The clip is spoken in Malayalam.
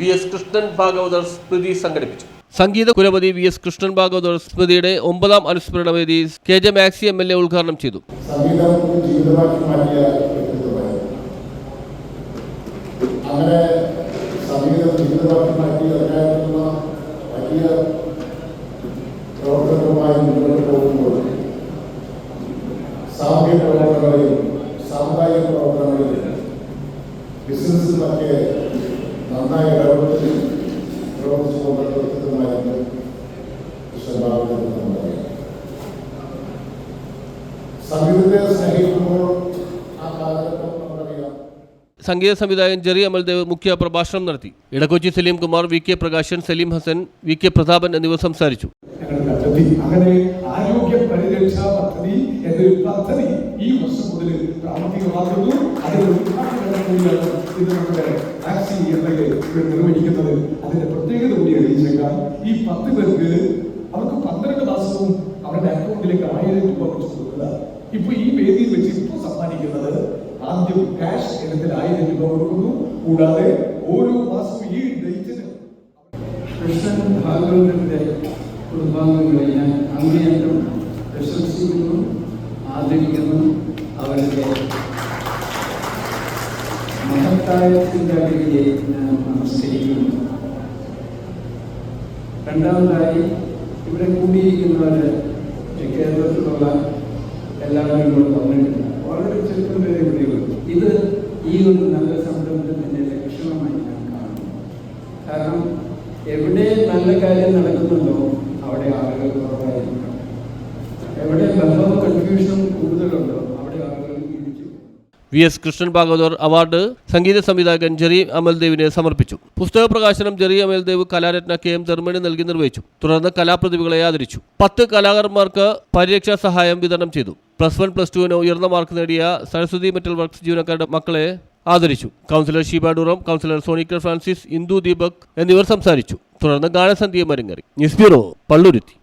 V S Krishnan Bhagavathar സ്മൃതി സംഘടിപ്പിച്ചു. സംഗീത കുലപതി വി എസ് കൃഷ്ണൻ ഭാഗവതർ സ്മൃതിയുടെ ഒമ്പതാം അനുസ്മരണ വേദി K J Maxi M L A ഉദ്ഘാടനം ചെയ്തു. അങ്ങനെ സംഗീതം ജീവിതമാക്കി മാറ്റി അതിനായിട്ടുള്ള വലിയ പ്രവർത്തനവുമായി മുന്നോട്ട് പോകുമ്പോൾ സാമൂഹ്യ പ്രവർത്തനങ്ങളിൽ സാമുദായിക പ്രവർത്തനങ്ങളിൽ ബിസിനസ്സിലൊക്കെ നന്നായി ഇടപെട്ട് വ്യക്തിത്വമായിരുന്നു കൃഷ്ണബാബു നമുക്കറിയാം സംഗീതത്തെ സ്നേഹിക്കുമ്പോൾ ആ കാലഘട്ടം നമുക്കറിയാം. സംഗീത സംവിധായകൻ ജെറി അമൽദേവ് മുഖ്യ പ്രഭാഷണം നടത്തി. Edakochi Salim Kumar V K Prakashan Salim Hassan V K Prathapan എന്നിവർ സംസാരിച്ചു. അങ്ങനെ ആരോഗ്യ പരിരക്ഷാ പദ്ധതി എന്നൊരു പദ്ധതി ഈ വർഷം മുതൽ ഉദ്ഘാടനം കൂടിയാണ് ഇത് നമ്മുടെ ഇവിടെ നിർവഹിക്കുന്നത് അതിന്റെ പ്രത്യേകത കൂടി അറിയിച്ചേക്കാം. ഈ പത്ത് പേർക്ക് അവർക്ക് പന്ത്രണ്ട് മാസവും അവരുടെ അക്കൗണ്ടിലേക്ക് ആയിരം രൂപ വെച്ച് കൊടുക്കുക. ഇപ്പൊ ഈ വേദിയിൽ വെച്ച് ഇപ്പോൾ സമ്മാനിക്കുന്നത് ആദ്യം ക്യാഷ് ഇനത്തിൽ ആയിരം രൂപ കൊടുക്കുന്നു. കൂടാതെ ഓരോ മാസവും ഈ ഡേറ്റിന് കൃഷ്ണൻ ഭാഗവതരുടെ കുടുംബാംഗങ്ങളെ ഞാൻ അങ്ങേയറ്റം പ്രശംസിക്കുന്നു ആദരിക്കുന്നു അവരുടെ മഹത്തായ ചിന്താഗതിയെ ഞാൻ നമസ്കരിക്കുന്നു രണ്ടാമതായി ഇവിടെ കൂടിയിരിക്കുന്നവര് കേരളത്തിലുള്ള എല്ലാവരും ഇവിടെ വന്നിട്ടില്ല വളരെ ചുരുക്കം പേരെ ഇവിടെ ഇത് ഈ ഒരു നല്ല സംരംഭത്തിന്റെ ലക്ഷണമായി ഞാൻ കാണുന്നു. കാരണം എവിടെ നല്ല കാര്യം നടക്കുന്നുണ്ടോ അവിടെ ആളുകൾ കുറവായിരിക്കും എവിടെ ബന്ധവും കൺഫ്യൂഷനും കൂടുതലുണ്ടോ V S Krishnan Bhagavathar award സംഗീത സംവിധായകൻ ജെറി അമൽദേവിനെ സമർപ്പിച്ചു. പുസ്തക പ്രകാശനം Jerry Amaldev Kalaratna K M Dharmani നൽകി നിർവഹിച്ചു. തുടർന്ന് കലാപ്രതിഭകളെ ആദരിച്ചു. പത്ത് കലാകാരന്മാർക്ക് പരിരക്ഷാ സഹായം വിതരണം ചെയ്തു. പ്ലസ് വൺ പ്ലസ് ടുവിന് ഉയർന്ന മാർക്ക് നേടിയ സരസ്വതി മെറ്റൽ വർക്ക്സ് ജീവനക്കാരുടെ മക്കളെ ആദരിച്ചു. കൗൺസിലർ ഷീബ ഡൂറം കൗൺസിലർ സോണിക്കർ ഫ്രാൻസിസ് ഇന്ദു ദീപക് എന്നിവർ സംസാരിച്ചു. തുടർന്ന് ഗാനസന്ധ്യയും അരങ്ങേറി ന്യൂസ് ബ്യൂറോ പള്ളുരുത്തി.